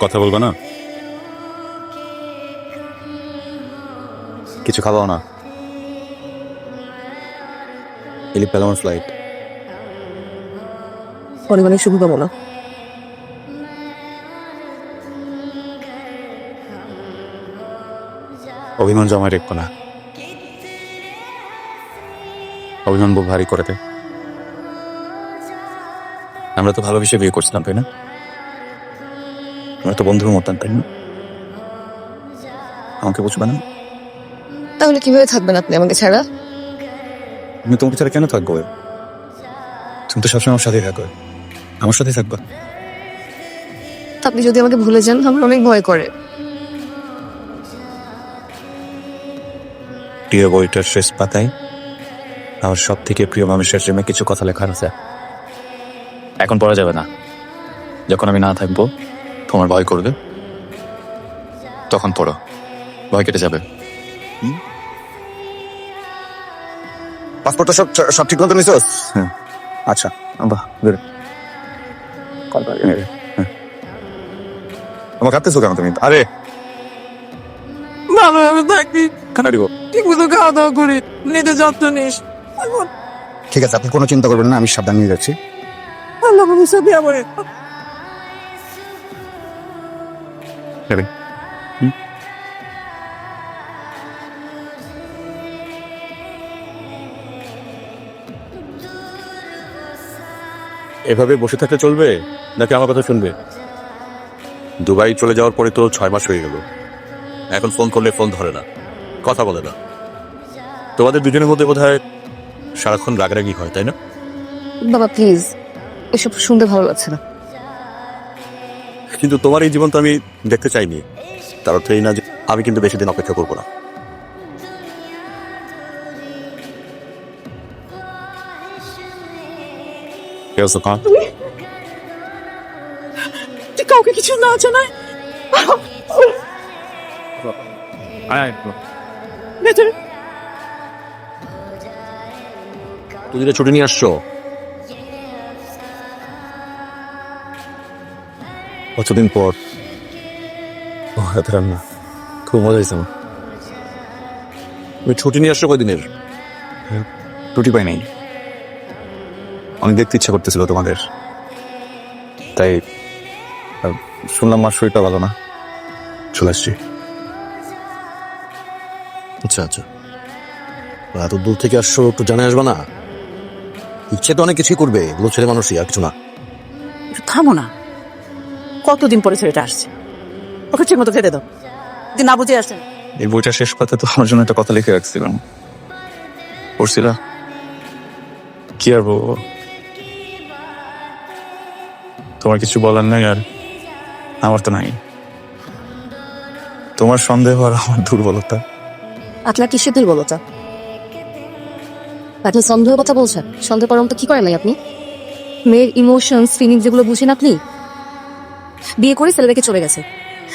কথা বলব না? কিছু খাওয়াও না। এলি পেলাম ফ্লাইট অনেক অনেক শুভকামনা। অভিমান জমায় রেখো না। অভিমান বহু ভারী করে দে। আমরা তো ভালোবেসে বিয়ে করছিলাম তাই না? আমরা তো বন্ধুর মতান তাই না? আমাকে বুঝবে না? তাহলে কীভাবে থাকবেন আপনি আমাকে ছাড়া? আমি তোমাকে ছাড়া কেন থাকব? তুমি তো সবসময় আমার সাথেই থাকো। আমার সাথেই থাকবা। আপনি যদি আমাকে ভুলে যান আমার অনেক ভয় করে। প্রিয় বইটার শেষ পাতায় আমার সব থেকে প্রিয় মানুষের জন্য কিছু কথা লেখা আছে। এখন পড়া যাবে না। যখন আমি না থাকব তোমার ভয় করবে। তখন পড়ো। ভয় কেটে যাবে। পাসপোর্টটা সব সব ঠিক মতো নিছোস হ্যাঁ। আচ্ছা বাহ বের কল করে হ্যাঁ। আমার কাঁদতেছো কেন তুমি। আরে! ভালো আমি থাকি খানা দিব। ঠিক মতো খাওয়া দাওয়া করি নিজে যত্ন নিস। ঠিক আছে আপনি কোনো চিন্তা করবেন না আমি সাবধান নিয়ে যাচ্ছি। আল্লাহ আমার Ready? এভাবে বসে থাকতে চলবে নাকি আমার কথা শুনবে? দুবাই চলে যাওয়ার পরে তো ছয় মাস হয়ে গেল। এখন ফোন করলে ফোন ধরে না কথা বলে না। তোমাদের দুজনের মধ্যে বোধ হয় সারাক্ষণ রাগারাগি হয় তাই না? বাবা প্লিজ এসব শুনতে ভালো লাগছে না। কিন্তু তোমার এই জীবন তো আমি দেখতে চাইনি। তার অর্থ এই না যে আমি কিন্তু বেশি দিন অপেক্ষা করব না। কাউকে কিছু না ভেতরে। তুই ছুটি নিয়ে আসছো কতদিন পর? হাতে রান্না। খুব মজা হয়েছে আমার। তুমি ছুটি নিয়ে আসছো কয়দিনের? ছুটি পাই নাই। অনেক দেখতে ইচ্ছা করতেছিল তোমাদের। তাই শুনলাম মার শরীরটা ভালো না। চলে আসছি। আচ্ছা আচ্ছা। এত দূর থেকে আসছো একটু জানে আসবে না? ইচ্ছে তো অনেক কিছুই করবে এগুলো ছেলে মানুষই আর কিছু না। থামো না। কতদিন পরে ছেলেটা আসছে? ওকে ঠিক মতো খেতে দাও। যদি না বুঝে আসছেন এই বইটা শেষ পাতে তো আমার জন্য একটা কথা লিখে রাখছিলাম। পড়ছিলা? কি আর বলব? তোমার কিছু বলার নাই আর আমার তো নাই। তোমার সন্দেহ আর আমার দুর্বলতা। আপনার কিসের দুর্বলতা? আপনি সন্দেহের কথা বলছেন। সন্দেহ পরম তো কি করেন নাই আপনি? মেয়ের ইমোশনস ফিলিংস যেগুলো বুঝেন আপনি? বিয়ে করে ছেলে রেখে চলে গেছে।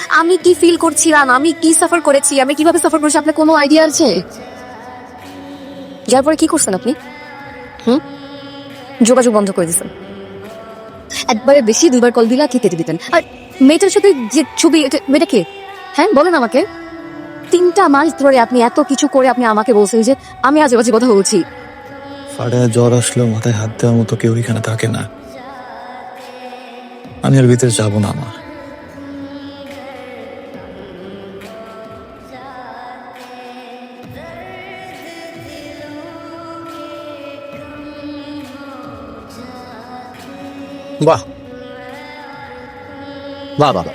আমি কি ফিল করছি করছিলাম আমি কি সাফার করেছি? আমি কীভাবে সাফার করেছি? আপনার কোনো আইডিয়া আছে? যার পরে কি করছেন আপনি? হুম? যোগাযোগ বন্ধ করে দিয়েছেন। একবারে বেশি দুইবার কল দিলে কি কেটে দিতেন আর মেয়েটার সাথে যে ছবি মেয়েটা কে? হ্যাঁ বলেন আমাকে। তিনটা মাস ধরে আপনি এত কিছু করে আপনি আমাকে বলছেন যে আমি আজে বাজে কথা বলছি। ফাড়ায় জ্বর আসলেও মাথায় হাত দেওয়ার মতো কেউ এখানে থাকে না। আমি আর ভিতরে যাব না আমার। বাহ। বাহ বাহ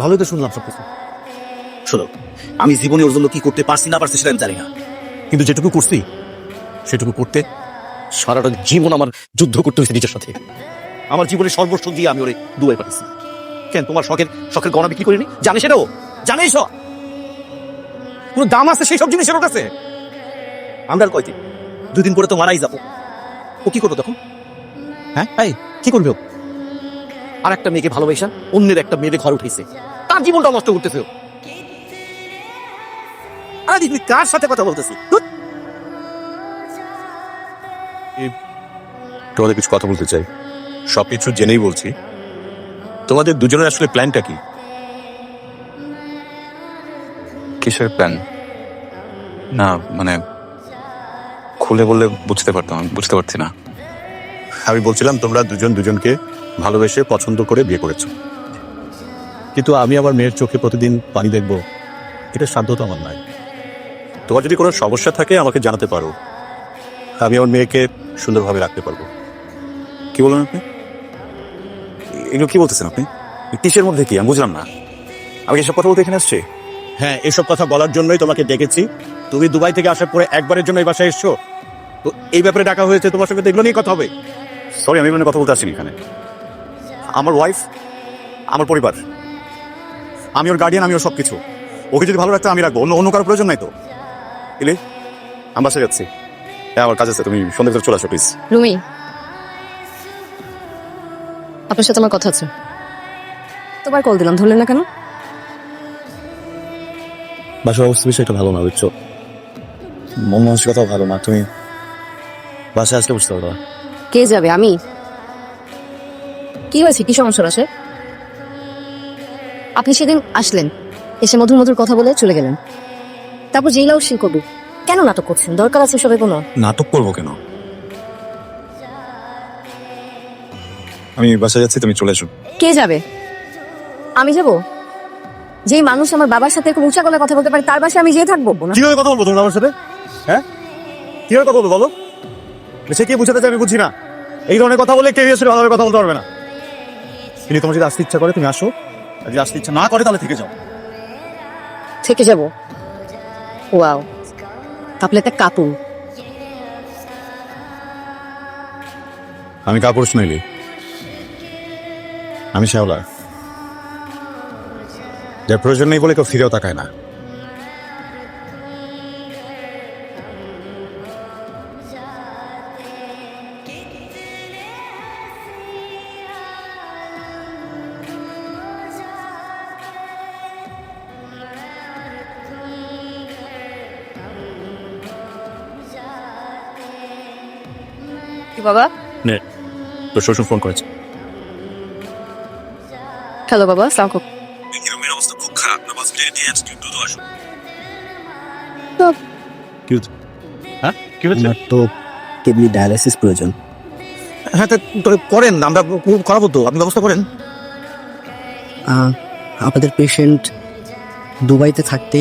ভালোই তো শুনলাম সব কিছু শোনো, আমি জীবনে ওর জন্য কি করতে পারছি না পারছি সেটা আমি জানি না। কিন্তু যেটুকু করছি, সেটুকু করতে সারাটা জীবন আমার যুদ্ধ করতে হয়েছে নিজের সাথে। আমার জীবনের সর্বস্ব দিয়ে আমি ওরে দুবাই পাঠাচ্ছি কেন, তোমার শখের শখের গণা বিক্রি করিনি? জানে সেটাও জানে সব কোনো দাম আছে সেই সব জিনিসের কাছে? আমরা আর কয়দিন? দুদিন পরে তো মারাই যাব। ও কি করব তখন? হ্যাঁ? এই, কি করবে ও? আর একটা মেয়েকে ভালোবাসা, অন্যের একটা মেয়েকে ঘর উঠেছে। তার জীবনটা নষ্ট করতেছে ও। আরে কার সাথে কথা বলতেছি? তোমাদের কিছু কথা বলতে চাই। সব কিছু জেনেই বলছি। তোমাদের দুজনের আসলে প্ল্যানটা কি? কিসের প্ল্যান না মানে খুলে বললে বুঝতে পারতাম আমি বুঝতে পারছি না। আমি বলছিলাম তোমরা দুজন দুজনকে ভালোবেসে পছন্দ করে বিয়ে করেছ। কিন্তু আমি আমার মেয়ের চোখে প্রতিদিন পানি দেখব এটা সাধ্য তো আমার নাই তোমার যদি কোনো সমস্যা থাকে আমাকে জানাতে পারো। আমি আমার মেয়েকে সুন্দরভাবে রাখতে পারব। কি বলুন আপনি? এগুলো কি বলতেছেন আপনি? কিসের মধ্যে কি? আমি বুঝলাম না। আমি এসব কথা বলতে এখানে আসছি? হ্যাঁ এসব কথা বলার জন্যই তোমাকে ডেকেছি। তুমি দুবাই থেকে আসার পরে একবারের জন্য এই বাসায় এসছো। তো এই ব্যাপারে ডাকা হয়েছে তোমার সঙ্গে এগুলো নিয়ে কথা হবে। সরি আমি মানে কথা বলতে আসিনি এখানে। আমার ওয়াইফ আমার পরিবার আমি ওর গার্ডিয়ান আমি ওর সব কিছু ওকে যদি ভালো রাখতে আমি রাখব। অন্য অন্য কারও প্রয়োজন নাই তো। এলে আমি বাসায় যাচ্ছি। হ্যাঁ আমার কাজ আছে তুমি সন্ধ্যে চলে আসো প্লিজ রুমি আপনার সাথে আমার কথা আছে। তোমার কল দিলাম ধরলেন না কেন? বাসার অবস্থা বিষয়টা ভালো না বুঝছ? মন মানসিকতাও ভালো না তুমি বাসায় আসলে বুঝতে পারবা। কে যাবে আমি? কি হয়েছে? কি সমস্যা আছে আপনি সেদিন আসলেন এসে মধুর মধুর কথা বলে চলে গেলেন। তারপর যেই লাউ সেই করব কেন নাটক করছেন? দরকার আছে সবাই কোনো? নাটক করব কেন? আমি বাসায় যাচ্ছি তুমি চলে এসো। কে যাবে? আমি যাব? যেই মানুষ আমার বাবার সাথে খুব উঁচা গলায় কথা বলতে পারে তার বাসায় আমি যেয়ে থাকব? না কীভাবে কথা বলব তোমরা আমার সাথে? হ্যাঁ? কীভাবে কথা বলব বলো? সে কি বুঝাতে চাই আমি বুঝি না। এই ধরনের কথা বলে কেউ এসে ভালোভাবে কথা বলতে পারবে না। কিন্তু তোমার যদি আসতে ইচ্ছা করে তুমি আসো। আর যদি আসতে ইচ্ছা না করে তাহলে থেকে যাও। থেকে যাব? ওয়াও। তাহলে একটা কাপড়। আমি কাপুরুষ নইলি আমি শ্যাওলা যার প্রয়োজন নেই বলে কেউ ফিরেও তাকায় না। কি বাবা? নে তোর শ্বশুর ফোন করেছে। হ্যালো বাবা সালাম খুব অবস্থা খুব খারাপ না বাস দিয়ে আসছি দ্রুত আসো কি হচ্ছে হ্যাঁ কি হচ্ছে? আমার তো কিডনি ডায়ালিসিস প্রয়োজন। হ্যাঁ তা করেন আমরা করাবো তো আপনি ব্যবস্থা করেন। আহ, আপনাদের পেশেন্ট দুবাইতে থাকতে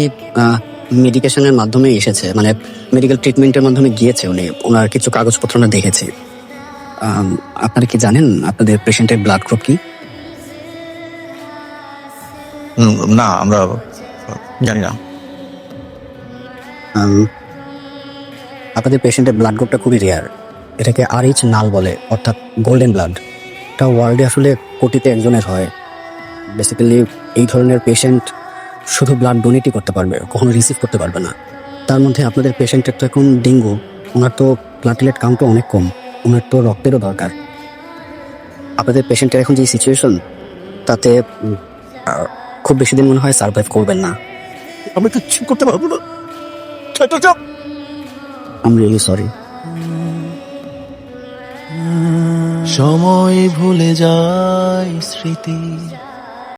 মেডিকেশনের মাধ্যমে এসেছে মানে মেডিকেল ট্রিটমেন্টের মাধ্যমে গিয়েছে উনি ওনার কিছু কাগজপত্র না দেখেছি। আম, আপনারা কি জানেন আপনাদের পেশেন্টের ব্লাড গ্রুপ কি? না, আমরা জানি না। আপনাদের পেশেন্টের ব্লাড গ্রুপটা খুবই রেয়ার এটাকে আর এইচ নাল বলে, অর্থাৎ গোল্ডেন ব্লাড এটা ওয়ার্ল্ডে আসলে কোটিতে একজনের হয়। বেসিক্যালি এই ধরনের পেশেন্ট শুধু ব্লাড ডোনেটই করতে পারবে, কখনো রিসিভ করতে পারবে না। তার মধ্যে আপনাদের পেশেন্টের তো এখন ডেঙ্গু ওনার তো প্লাটিলেট কাউন্টও অনেক কম, ওনার তো রক্তেরও দরকার। আপনাদের পেশেন্টের এখন যে সিচুয়েশন তাতে খুব বেশি দিন মনে হয় সার্ভাইভ করবেন না। আমি কিচ্ছু করতে পারব না। আমি রিয়েলি সরি সময় ভুলে যায় স্মৃতি।